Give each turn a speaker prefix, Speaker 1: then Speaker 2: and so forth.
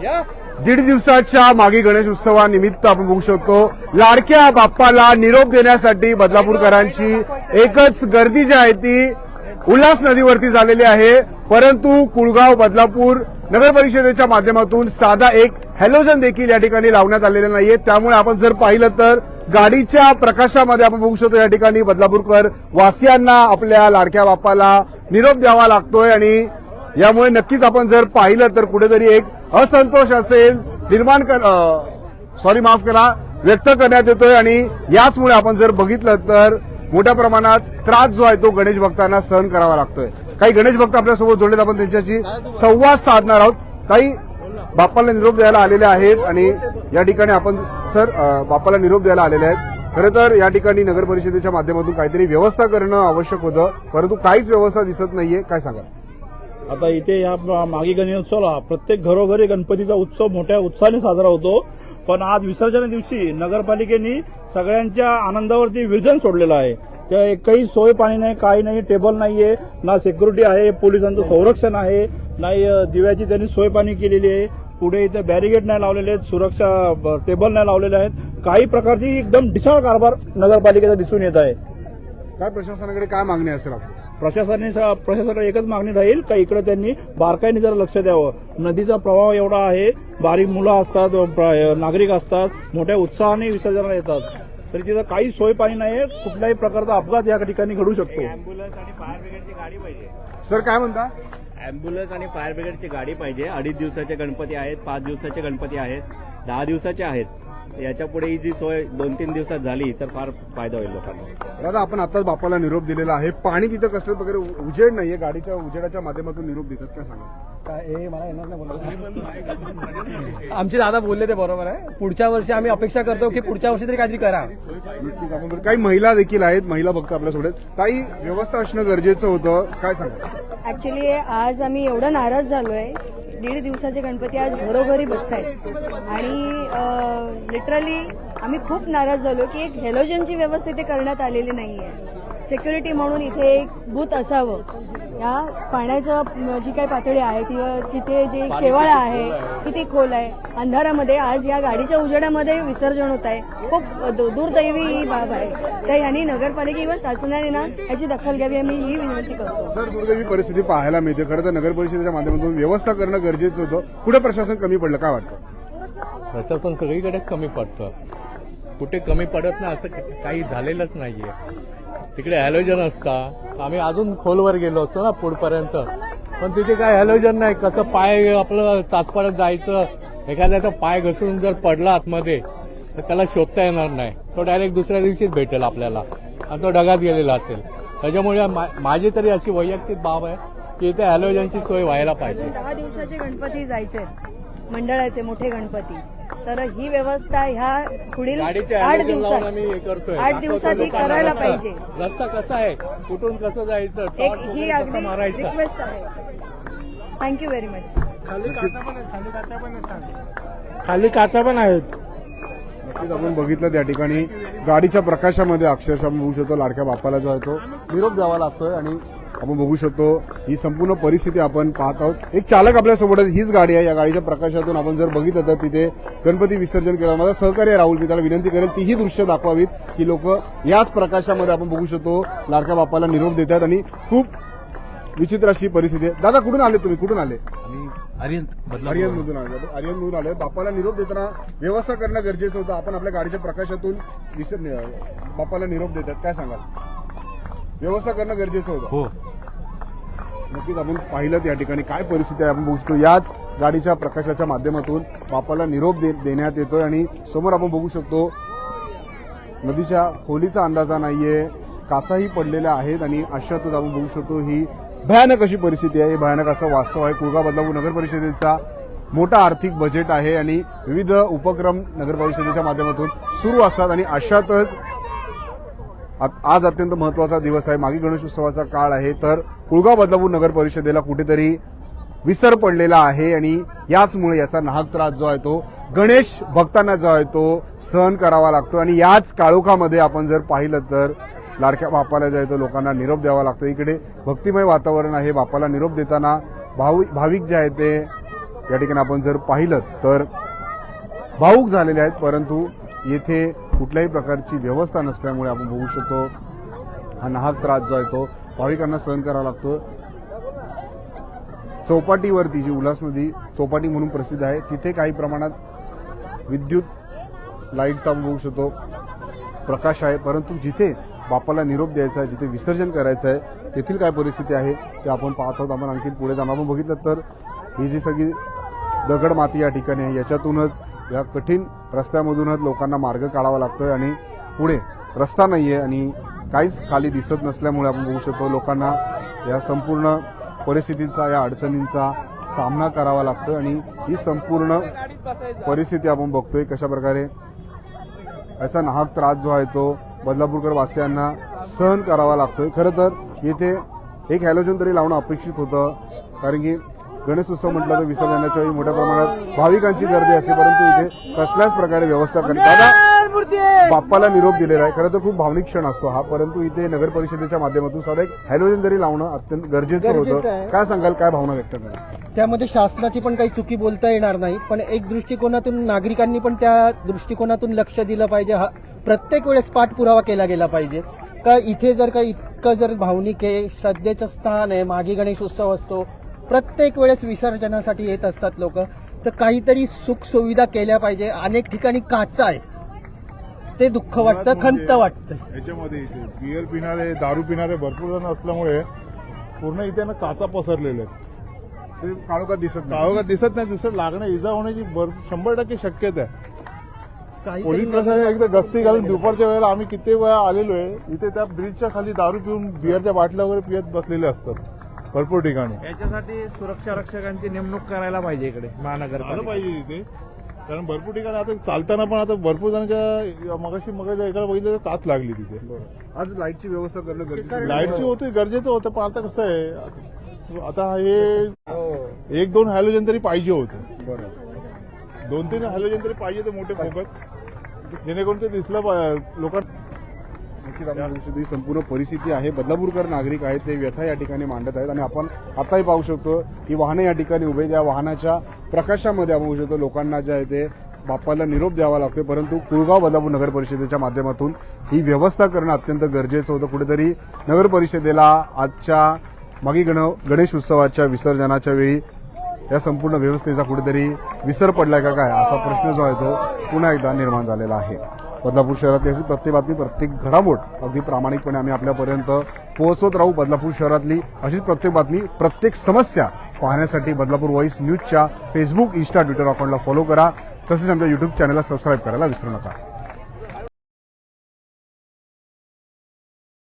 Speaker 1: दीड दिवसाच्या मागे गणेश उत्सवानिमित्त आपण बघू शकतो. लाडक्या बाप्पाला निरोप देण्यासाठी बदलापूरकरांची एकच गर्दी जी आहे ती उल्हास नदीवरती झालेली आहे. परंतु कुळगाव बदलापूर नगर परिषदेच्या माध्यमातून साधा एक हॅलोजन देखील या ठिकाणी लावण्यात आलेले नाहीये. त्यामुळे आपण जर पाहिलं तर गाडीच्या प्रकाशामध्ये आपण बघू शकतो या ठिकाणी बदलापूरकर वासियांना आपल्या लाडक्या बाप्पाला निरोप द्यावा लागतोय आणि यामुळे नक्कीच आपण जर पाहिलं तर कुठेतरी एक असंतोष असेल निर्माण कर सॉरी माफ करा व्यक्त करण्यात येतोय आणि याचमुळे आपण जर बघितलं तर मोठ्या प्रमाणात त्रास जो आहे तो गणेश भक्तांना सहन करावा लागतोय. काही गणेश भक्त आपल्यासोबत जोडलेत आपण त्यांच्याशी संवाद साधणार आहोत. काही बाप्पाला निरोप द्यायला आलेले आहेत आणि या ठिकाणी आपण सर बाप्पाला निरोप द्यायला आलेले आहेत. खरं तर या ठिकाणी नगर परिषदेच्या माध्यमातून काहीतरी व्यवस्था करणं आवश्यक होतं परंतु काहीच व्यवस्था दिसत नाहीये. काय सांगा
Speaker 2: आता इथे या मागी गणेशोत्सवला प्रत्येक घरोघरी गणपतीचा उत्सव मोठ्या उत्साहाने साजरा होतो. पण आज विसर्जना दिवशी नगरपालिकेने सगळ्यांच्या आनंदावरती विरजन सोडलेलं आहे. त्या काही सोय पाणी नाही काही नाही टेबल नाहीये ना सिक्युरिटी आहे पोलिसांचं संरक्षण आहे नाही दिव्याची त्यांनी सोय पाणी केलेली आहे. पुढे इथे बॅरिगेड नाही लावलेले आहेत सुरक्षा ब- टेबल नाही लावलेले आहेत. काही प्रकारची एकदम ढिसाळ कारभार नगरपालिकेचा दिसून येत आहे.
Speaker 1: काय प्रशासनाकडे काय मागणी असेल आपण?
Speaker 2: प्रशासनाने प्रशासनाकडे एकच मागणी राहील का इकडे त्यांनी बारकाईने जरा लक्ष द्यावं? नदीचा प्रवाह एवढा आहे बारीक मुलं असतात नागरिक असतात मोठ्या उत्साहाने विसर्जनाला येतात. तरी तिथं काही सोय पाणी नाही कुठल्याही प्रकारचा अपघात या ठिकाणी घडू शकतो.
Speaker 3: अँब्युलन्स आणि फायर ब्रिगेडची गाडी पाहिजे
Speaker 1: सर काय म्हणता?
Speaker 3: अँब्युलन्स आणि फायर ब्रिगेडची गाडी पाहिजे. अडीच दिवसाचे गणपती आहेत पाच दिवसाचे गणपती आहेत दहा दिवसाचे आहेत. याच्यापुढे ही जी सोय दोन तीन दिवसात झाली तर फार फायदा होईल लोकांना.
Speaker 1: दादा आपण आताच बाप्पाला निरोप दिलेला आहे. पाणी तिथं कसलं वगैरे उजेड नाहीये गाडीच्या उजेडाच्या माध्यमातून निरोप देतात काय सांगा?
Speaker 4: हे मला येणार नाही आमचे दादा बोलले ते बरोबर आहे. पुढच्या वर्षी आम्ही अपेक्षा करतो की पुढच्या वर्षी तरी काहीतरी करा.
Speaker 1: नक्कीच आपण बघू. काही महिला देखील आहेत महिला भक्त आपल्यासोबत काही व्यवस्था असणं गरजेचं होतं काय सांगा?
Speaker 5: ऍक्च्युली आज आम्ही एवढं नाराज झालोय. दीड दिवसाचे गणपती आज घरोघरी बसत आहेत आणि लिटरली आम्ही खूप नाराज झालो की एक हेलोजनची व्यवस्था इथे करण्यात आलेली नाहीये. सिक्युरिटी म्हणून इथे एक बूथ असावं. या पाण्याचं जी काही पातळी आहे ती तिथे जे शेवाळा आहे किती खोल आहे अंधारामध्ये आज या गाडीच्या उजेडामध्ये विसर्जन होत आहे. खूप दु- दुर्दैवी ही बाब आहे. तर यांनी नगरपालिका किंवा शासनाने ना याची दखल घ्यावी आम्ही ही विनंती करतो.
Speaker 1: सर दुर्दैवी परिस्थिती पाहायला मिळते. खरं तर नगर परिषदेच्या माध्यमातून व्यवस्था करणं गरजेचं होतं. कुठे प्रशासन कमी पडलं. काय वाटतं?
Speaker 6: प्रशासन सगळीकडेच कमी पडतं. कुठे कमी पडत नाही असं काही झालेलंच नाहीये. तिकडे हॅलोजन असता. आम्ही अजून खोलवर गेलो असतो ना पुढपर्यंत. पण तिथे काय हॅलोजन नाही. कसं पाय आपलं तात्पडत जायचं? एखाद्याचा पाय घसरून जर पडला आतमध्ये तर त्याला शोधता येणार नाही. तो डायरेक्ट दुसऱ्या दिवशीच भेटेल आपल्याला. आणि तो ढगात गेलेला असेल. त्याच्यामुळे मा- माझी तरी अशी वैयक्तिक बाब आहे की इथे हॅलोजनची सोय व्हायला पाहिजे.
Speaker 5: दहा दिवसाचे गणपती जायचे. मंडळाचे मोठे गणपती. तर ही व्यवस्था ह्या पुढील आठ
Speaker 6: हे
Speaker 5: दिवसात
Speaker 6: करतोय.
Speaker 5: आठ दिवसात ही करायला पाहिजे.
Speaker 6: रस्ता कसा आहे? कुठून कसं जायचं?
Speaker 5: एक
Speaker 6: टॉर्च
Speaker 5: ही अगदी रिक्वेस्ट आहे. थँक्यू व्हेरी मच
Speaker 2: खाली काचा पण आहेत
Speaker 1: नक्कीच आपण बघितलं त्या ठिकाणी गाडीच्या प्रकाशामध्ये अक्षरशः बघू शकतो लाडक्या बाप्पाला जो आहे तो निरोप द्यावा लागतोय आणि आपण बघू शकतो ही संपूर्ण परिस्थिती आपण पाहत आहोत. एक चालक आपल्यासोबत. हीच गाडी आहे. या गाडीच्या प्रकाशातून आपण जर बघितलं तर तिथे गणपती विसर्जन केलं माझा सहकार्य राहुल मी त्याला विनंती करेल तीही दृश्य दाखवावीत की लोक याच प्रकाशामध्ये आपण बघू शकतो लाडक्या बाप्पाला निरोप देतात आणि खूप विचित्र अशी परिस्थिती आहे. दादा कुठून आले तुम्ही? कुठून आले? आर्यन मधून आले आर्यन मधून आले. बाप्पाला निरोप देताना व्यवस्था करणं गरजेचं होतं. आपण आपल्या गाडीच्या प्रकाशातून बाप्पाला निरोप देतात. काय सांगाल? व्यवस्था करणं गरजेचं होतं.
Speaker 6: हो.
Speaker 1: नक्कीच आपण पाहिलं या ठिकाणी काय परिस्थिती आहे आपण बघू शकतो. याच गाडीच्या प्रकाशाच्या माध्यमातून बापाला निरोप दे- देण्यात येतोय आणि समोर आपण बघू शकतो नदीच्या खोलीचा अंदाजा नाहीये काचाही पडलेल्या आहेत आणि अशातच आपण बघू शकतो ही भयानक अशी परिस्थिती आहे. हे भयानक असं वास्तव आहे. कुळगाव बदलापूर नगर परिषदेचा मोठा आर्थिक बजेट आहे आणि विविध उपक्रम नगर परिषदेच्या माध्यमातून सुरू असतात आणि अशातच आज अत्यंत महत्त्वाचा दिवस आहे. मागे गणेशोत्सवाचा काळ आहे. तर कुळगाव बदलापूर नगर परिषदेला कुठेतरी विसर पडलेला आहे आणि याचमुळे याचा नाहक त्रास जो आहे तो गणेश भक्तांना जो आहे तो सहन करावा लागतो. आणि याच काळोखामध्ये आपण जर पाहिलं तर लाडक्या बापाला जो आहे तो लोकांना निरोप द्यावा लागतो. इकडे भक्तिमय वातावरण आहे. बापाला निरोप देताना भावी भाविक जे आहे ते या ठिकाणी आपण जर पाहिलं तर भाऊक झालेले आहेत. परंतु येथे कुठल्याही प्रकारची व्यवस्था नसल्यामुळे आपण बघू शकतो हा नाहक त्रास जो आहे तो भाविकांना सहन करावा लागतो. चौपाटीवरती जी उल्हास नदी चौपाटी म्हणून प्रसिद्ध आहे तिथे काही प्रमाणात विद्युत लाईटचा आपण बघू शकतो. प्रकाश आहे परंतु जिथे बापाला निरोप द्यायचा आहे जिथे विसर्जन करायचं आहे तेथील काय परिस्थिती आहे ते आपण पाहत आहोत. आपण आणखी पुढे जाणार आपण बघितलं तर ही जी सगळी दगड माती या ठिकाणी आहे याच्यातूनच या कठीण रस्त्यामधूनच लोकांना मार्ग काढावा लागतोय आणि पुढे रस्ता नाहीये आणि काहीच खाली दिसत नसल्यामुळे आपण बघू शकतो लोकांना या संपूर्ण परिस्थितीचा या अडचणींचा सामना करावा लागतोय आणि ही संपूर्ण परिस्थिती आपण बघतोय कशा प्रकारे याचा नाहक त्रास जो आहे तो बदलापूरकर वासियांना सहन करावा लागतोय. खरं तर येथे एक हॅलोजन तरी लावणं अपेक्षित होतं कारण की गणेश उत्सव म्हटलं तर विसर्जनाच्या वेळी मोठ्या प्रमाणात भाविकांची गर्दी असते परंतु इथे कसल्याच प्रकारे व्यवस्था करणे दादा बाप्पाला निरोप दिलेला आहे. खरं तर खूप भावनिक क्षण असतो हा परंतु इथे नगर परिषदेच्या माध्यमातून साधा एक हॅलोजन तरी लावणं अत्यंत गरजेचं होतं. काय सांगाल काय भावना व्यक्त करा
Speaker 4: त्यामध्ये शासनाची पण काही चुकी बोलता येणार नाही पण एक दृष्टिकोनातून नागरिकांनी पण त्या दृष्टिकोनातून लक्ष दिलं पाहिजे. हा प्रत्येक वेळेस पाठपुरावा केला गेला पाहिजे. का इथे जर का इतकं जर भावनिक आहे श्रद्धेचं स्थान आहे मागे गणेश उत्सव असतो प्रत्येक वेळेस विसर्जनासाठी येत असतात लोक. तर काहीतरी सुख सुविधा केल्या पाहिजे. अनेक ठिकाणी काचा आहे. ते दुःख वाटतं खंत वाटतं.
Speaker 7: याच्यामध्ये इथे बिअर पिणारे दारू पिणारे भरपूर जण असल्यामुळे पूर्ण इथे ना काचा पसरलेले आहेत.
Speaker 1: ते काळोखात दिसत नाही.
Speaker 7: काळोखात दिसत नाही. दुसरं लागणं इजा होण्याची भर- शंभर टक्के शक्यता आहे. पोलीस प्रशासन एकदा गस्ती घालून दुपारच्या वेळेला आम्ही किती वेळा आलेलो आहे इथे त्या ब्रिजच्या खाली दारू पिऊन बिअरच्या बाटल्या वगैरे पियत बसलेले असतात. भरपूर ठिकाणी.
Speaker 8: याच्यासाठी सुरक्षा रक्षकांची नेमणूक करायला पाहिजे इकडे
Speaker 7: आलं
Speaker 8: महानगरपालिका
Speaker 7: पाहिजे इथे. कारण भरपूर ठिकाणी आता चालताना पण आता भरपूर जणांच्या मगाशी मगाच्या एकाला बघितलं तर काच लागली तिथे.
Speaker 1: आज लाईटची व्यवस्था करणं गरजेचं आहे.
Speaker 7: लाईटची होते गरजेचं होतं पण आता कसं आहे आता हे एक दोन हॅलोजन तरी पाहिजे होते.
Speaker 1: बरं.
Speaker 7: दोन तीन हॅलोजन तरी पाहिजे होते मोठे फोकस जेणेकरून ते दिसलं लोकांना
Speaker 1: नक्कीच आपण बघू शकतो. ही संपूर्ण परिस्थिती आहे. बदलापूरकर नागरिक आहेत. ते व्यथा या ठिकाणी मांडत आहेत. आणि आपण आताही पाहू शकतो की वाहनं या ठिकाणी उभे आहेत. वाहनाच्या प्रकाशामध्ये आपण बघू शकतो लोकांना जे आहे ते बाप्पाला निरोप द्यावा लागतोय. परंतु कुळगाव बदलापूर नगर परिषदेच्या माध्यमातून ही व्यवस्था करणं अत्यंत गरजेचं होतं. कुठेतरी नगर परिषदेला आजच्या मागी गण गणेश उत्सवाच्या विसर्जनाच्या वेळी या संपूर्ण व्यवस्थेचा कुठेतरी विसर पडलाय का काय असा प्रश्न जो आहे तो पुन्हा एकदा निर्माण झालेला आहे. बदलापूर शहरातली अशी प्रत्येक बातमी प्रत्येक घडामोड अगदी प्रामाणिकपणे आम्ही आपल्यापर्यंत पोहोचवत राहू बदलापूर शहरातली. अशीच प्रत्येक बातमी प्रत्येक समस्या पाहण्यासाठी बदलापूर व्हॉइस न्यूजच्या फेसबुक इन्स्टा ट्विटर अकाउंटला फॉलो करा. तसेच आमच्या युट्यूब चॅनलला सबस्क्राईब करायला विसरू नका.